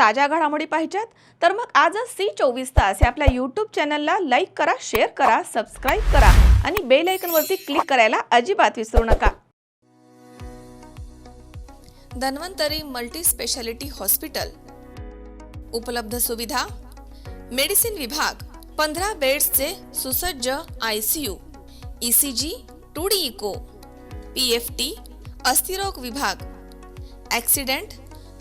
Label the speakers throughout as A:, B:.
A: ताज्या घडामोडी पाहिजेत. तर मग आजच सी चोवीस तास या आपल्या यूट्यूब चॅनलला लाईक करा शेअर करा सबस्क्राईब करा आणि बेल आयकनवरती क्लिक करायला अजिबात विसरू नका. धन्वंतरी मल्टी स्पेशालिटी हॉस्पिटल उपलब्ध सुविधा. मेडिसिन विभाग पंधरा बेड्सचे सुसज्ज I C U E C G two D echo P F T अस्थिरोग विभाग. ॲक्सिडेंट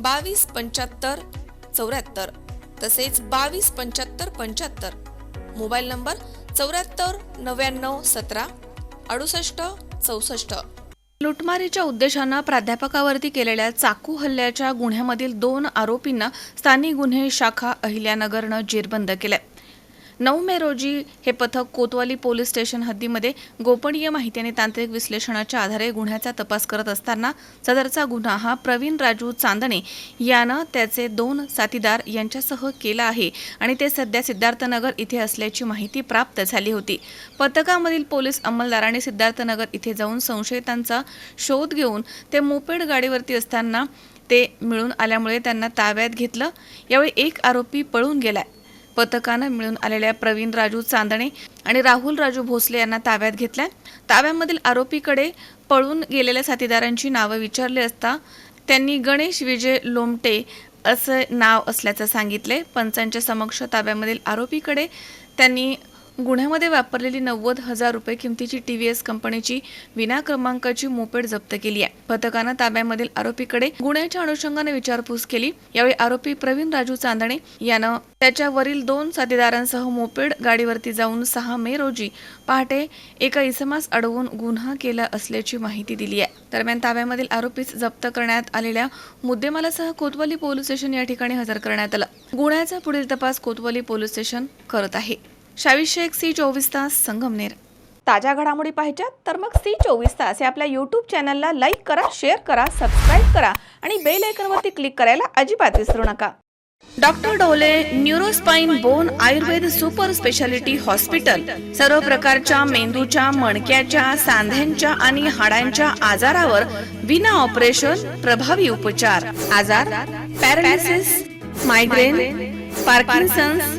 A: बावीस पंच्याहत्तर चौऱ्याहत्तर. तसेच बावीस पंच्याहत्तर पंच्याहत्तर. मोबाईल नंबर चौऱ्याहत्तर नव्याण्णव सतरा अडुसष्ट चौसष्ट. लुटमारीच्या उद्देशानं प्राध्यापकावरती केलेल्या चाकू हल्ल्याच्या गुन्ह्यामधील दोन आरोपींना स्थानिक गुन्हे शाखा अहिल्यानगरनं जेरबंद केलंय. नऊ मे रोजी हे पथक कोतवाली पोलीस स्टेशन हद्दीमध्ये गोपनीय माहिती आणि तांत्रिक विश्लेषणाच्या आधारे गुन्ह्याचा तपास करत असताना सदरचा गुन्हा हा प्रवीण राजू चांदणे यानं त्याचे दोन साथीदार यांच्यासह केला आहे आणि ते सध्या सिद्धार्थनगर इथे असल्याची माहिती प्राप्त झाली होती. पथकामधील पोलीस अंमलदाराने सिद्धार्थनगर इथे जाऊन संशयितांचा शोध घेऊन ते मोपेड गाडीवरती असताना ते मिळून आल्यामुळे त्यांना ताब्यात घेतलं. यावेळी एक आरोपी पळून गेलाय. पथकानं मिळून आलेल्या प्रवीण राजू चांदणे आणि राहुल राजू भोसले यांना ताब्यात घेतल्या. ताब्यामधील आरोपीकडे पळून गेलेल्या साथीदारांची नावं विचारली असता त्यांनी गणेश विजय लोमटे असं नाव असल्याचं सांगितले. पंचांच्या समक्ष ताब्यामधील आरोपीकडे त्यांनी गुन्ह्यामध्ये वापरलेली नव्वद हजार रुपये किमतीची टी व्ही एस कंपनीची विना क्रमांकाची मोपेड जप्त केली आहे. पथकानं ताब्यामधील आरोपीकडे गुन्ह्याच्या अनुषंगाने विचारपूस केली. यावेळी आरोपी प्रवीण राजू चांदणे यानं त्याच्यावरील दोन साथीदारांसह मोपेड गाडीवरती जाऊन सहा मे रोजी पहाटे एका इसमास अडवून गुन्हा केला असल्याची माहिती दिली आहे. दरम्यान ताब्यामधील आरोपीस जप्त करण्यात आलेल्या मुद्देमालासह कोतवाली पोलीस स्टेशन या ठिकाणी हजर करण्यात आलं. गुन्ह्याचा पुढील तपास कोतवाली पोलीस स्टेशन करत आहे. शावी शेख सी चोवीस तास संगमनेर ताज्या घडामोडी पाहिजेत तर मग सी चोवीस तास या आपल्या यूट्यूब चॅनलला लाईक करा शेअर करा सबस्क्राईब करा आणि बेल आयकनवरती क्लिक करायला अजिबात विसरू नका. Doctor Dole neuro spine bone Ayurveda super speciality hospital सर्व प्रकारच्या मेंदूच्या मणक्याच्या सांध्यांच्या आणि हाडांच्या आजारावर विना ऑपरेशन प्रभावी उपचार. आजार पॅरालिसिस मायग्रेन पार्किन्सन्स